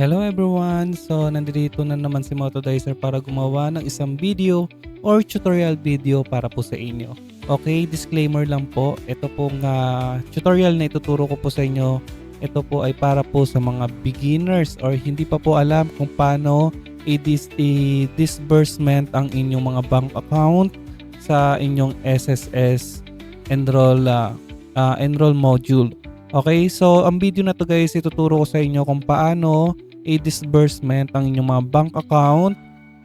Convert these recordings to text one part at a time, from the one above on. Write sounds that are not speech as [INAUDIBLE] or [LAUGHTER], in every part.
Hello everyone! So, nandito na naman si Motodizer para gumawa ng isang video or tutorial video para po sa inyo. Okay, disclaimer lang po. Ito pong ah, tutorial na ituturo ko po sa inyo. Ito po ay para po sa mga beginners or hindi pa po alam kung paano i-dis- i-disbursement ang inyong mga bank account sa inyong SSS enroll ah, ah, enroll module. Okay, so ang video na to guys, ituturo ko sa inyo kung paano i-disbursement ang inyong mga bank account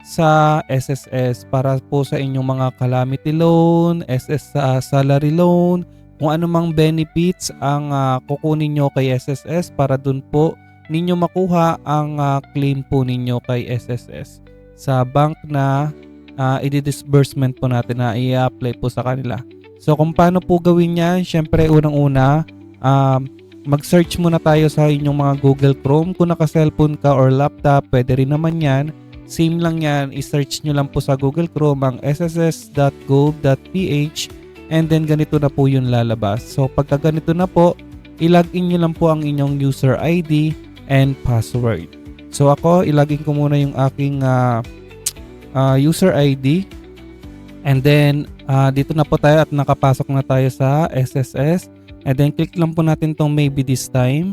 sa SSS para po sa inyong mga calamity loan, SS sa salary loan, kung ano mang benefits ang ah, kukunin nyo kay SSS para dun po ninyo makuha ang ah, claim po ninyo kay SSS sa bank na uh, i-disbursement po natin na i-apply po sa kanila. So kung paano po gawin yan, syempre unang-una, um, mag-search muna tayo sa inyong mga Google Chrome. Kung naka-cellphone ka or laptop, pwede rin naman yan. Same lang yan, i-search nyo lang po sa Google Chrome ang sss.gov.ph and then ganito na po yung lalabas. So pagka ganito na po, ilagin nyo lang po ang inyong user ID and password. So ako, ilagin ko muna yung aking ah, ah, user ID and then ah, dito na po tayo at nakapasok na tayo sa SSS and then click lang po natin tong maybe this time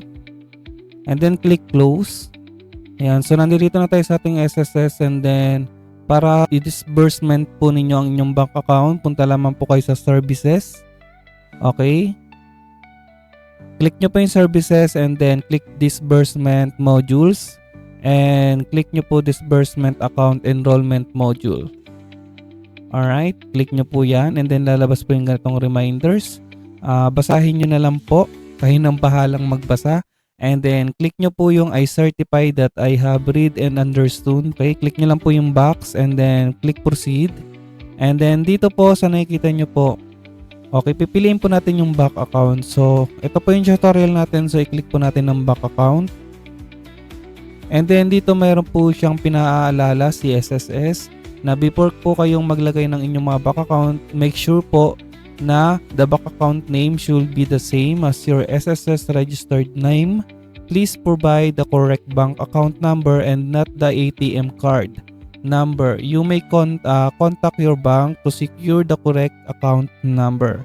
and then click close Ayan, so nandito na tayo sa ating SSS and then para i-disbursement po ninyo ang inyong bank account, punta lamang po kayo sa services. Okay? Click nyo po yung services and then click disbursement modules and click nyo po disbursement account enrollment module. Alright, click nyo po yan and then lalabas po yung ganitong reminders. Ah, basahin nyo na lang po. Kayo nang bahalang magbasa. And then, click nyo po yung I certify that I have read and understood. Okay, click nyo lang po yung box and then click proceed. And then, dito po sa nakikita nyo po, okay, pipiliin po natin yung back account. So, ito po yung tutorial natin. So, i-click po natin ng back account. And then, dito mayroon po siyang pinaalala si SSS na before po kayong maglagay ng inyong mga back account, make sure po na the bank account name should be the same as your SSS registered name. Please provide the correct bank account number and not the ATM card number. You may con- uh, contact your bank to secure the correct account number.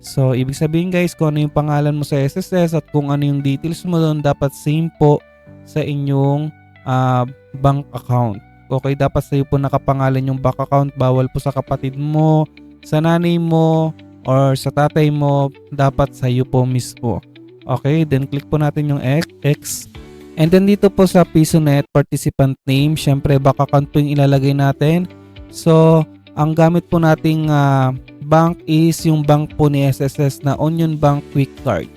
So, ibig sabihin guys, kung ano yung pangalan mo sa SSS at kung ano yung details mo doon, dapat same po sa inyong uh, bank account. Okay, dapat sa'yo po nakapangalan yung bank account. Bawal po sa kapatid mo, sa nanay mo, or sa tatay mo, dapat sa iyo po mismo. Okay, then click po natin yung X. And then dito po sa PisoNet participant name, syempre baka po yung ilalagay natin. So, ang gamit po nating ah, bank is yung bank po ni SSS na Onion Bank Quick Card.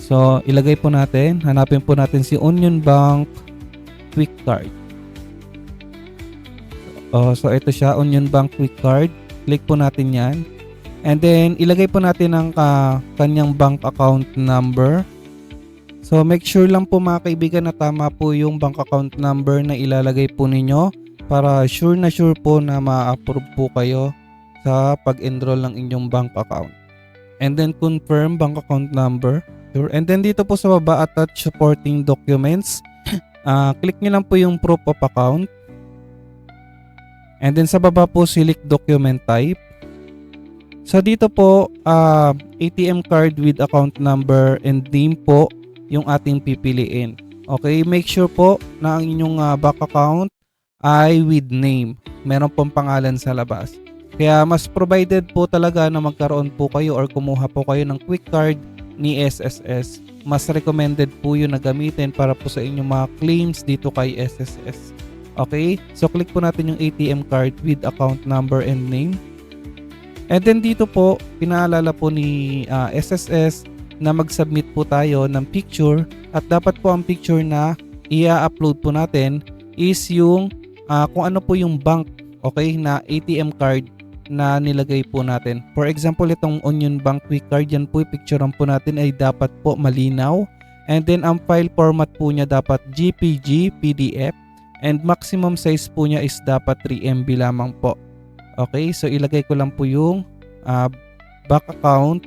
So, ilagay po natin. Hanapin po natin si Onion Bank Quick Card. Oh, so ito siya, Onion Bank Quick Card. Click po natin yan. And then, ilagay po natin ang ka, kanyang bank account number. So, make sure lang po mga kaibigan na tama po yung bank account number na ilalagay po ninyo para sure na sure po na ma-approve po kayo sa pag-enroll ng inyong bank account. And then, confirm bank account number. Sure. And then, dito po sa baba, attach supporting documents. [COUGHS] Ah, click nyo lang po yung proof of account. And then, sa baba po, select document type. So dito po, uh, ATM card with account number and name po yung ating pipiliin. Okay, make sure po na ang inyong uh, bank account ay with name. Meron pong pangalan sa labas. Kaya mas provided po talaga na magkaroon po kayo or kumuha po kayo ng quick card ni SSS. Mas recommended po yun na gamitin para po sa inyong mga claims dito kay SSS. Okay? So click po natin yung ATM card with account number and name. And then dito po, pinaalala po ni uh, SSS na mag-submit po tayo ng picture at dapat po ang picture na i-upload po natin is yung uh, kung ano po yung bank okay na ATM card na nilagay po natin. For example, itong Onion Bank Quick Card, yan po picturean po natin ay dapat po malinaw. And then ang file format po niya dapat GPG, PDF and maximum size po niya is dapat 3 MB lamang po. Okay, so ilagay ko lang po yung uh, bank account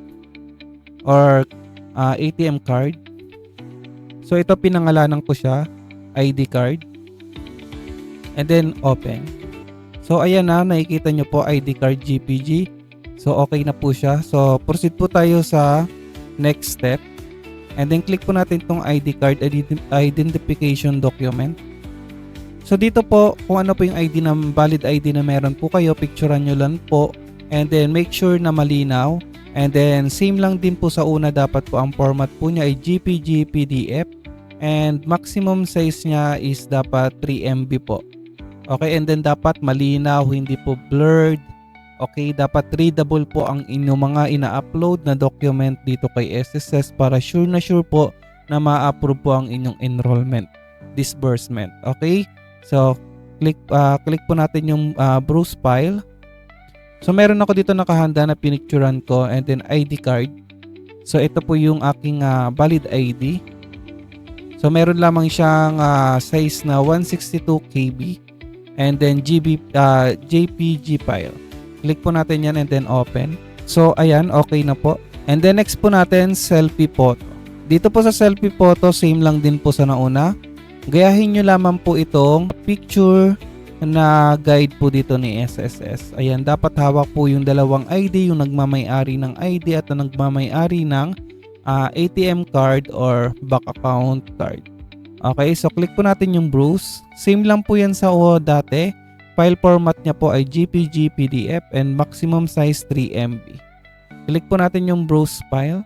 or uh, ATM card. So ito pinangalanan ko siya. ID card. And then open. So ayan na, nakikita nyo po ID card GPG. So okay na po siya. So proceed po tayo sa next step. And then click po natin tong ID card ident- identification document. So dito po kung ano po yung ID na valid ID na meron po kayo, picturean nyo lang po. And then make sure na malinaw. And then same lang din po sa una dapat po ang format po niya ay GPG PDF and maximum size niya is dapat 3 MB po. Okay, and then dapat malinaw, hindi po blurred. Okay, dapat readable po ang inyong mga ina-upload na document dito kay SSS para sure na sure po na ma-approve po ang inyong enrollment disbursement. Okay? So, click ah, click po natin yung ah, Bruce file. So, meron ako dito nakahanda na pinicturean ko and then ID card. So, ito po yung aking ah, valid ID. So, meron lamang siyang ah, size na 162 KB and then GB, ah, JPG file. Click po natin yan and then open. So, ayan, okay na po. And then next po natin, selfie photo. Dito po sa selfie photo, same lang din po sa nauna. Gayahin nyo lamang po itong picture na guide po dito ni SSS. Ayan, dapat hawak po yung dalawang ID, yung nagmamay-ari ng ID at ang nagmamay-ari ng ah, ATM card or bank account card. Okay, so click po natin yung Bruce. Same lang po yan sa o dati. File format niya po ay GPG PDF and maximum size 3 MB. Click po natin yung Bruce file.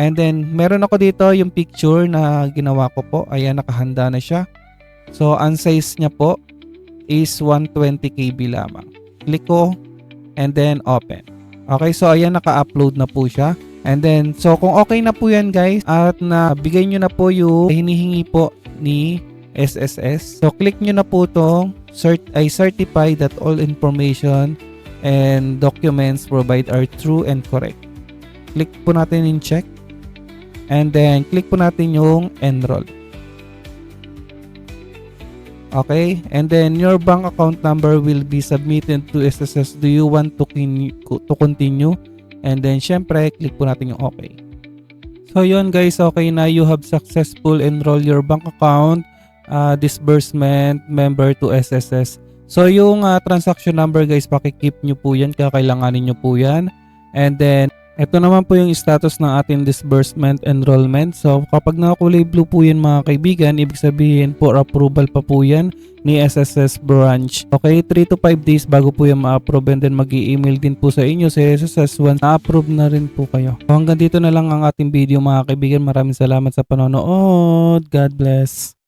And then, meron ako dito yung picture na ginawa ko po. Ayan, nakahanda na siya. So, ang size niya po is 120 KB lamang. Click ko and then open. Okay, so ayan, naka-upload na po siya. And then, so kung okay na po yan guys at nabigay nyo na po yung hinihingi po ni SSS. So, click nyo na po itong cert I certify that all information and documents provide are true and correct. Click po natin in check. And then, click po natin yung enroll. Okay? And then, your bank account number will be submitted to SSS. Do you want to, to continue? And then, syempre, click po natin yung okay. So, yun guys, okay na. You have successful enroll your bank account uh, disbursement member to SSS. So, yung uh, transaction number guys, pakikip nyo po yan. Kakailanganin nyo po yan. And then, ito naman po yung status ng ating disbursement enrollment. So, kapag nakakulay blue po yan mga kaibigan, ibig sabihin for approval pa po yan ni SSS branch. Okay, 3 to 5 days bago po yan ma-approve and then mag email din po sa inyo sa SSS once na-approve na rin po kayo. So, hanggang dito na lang ang ating video mga kaibigan. Maraming salamat sa panonood. God bless.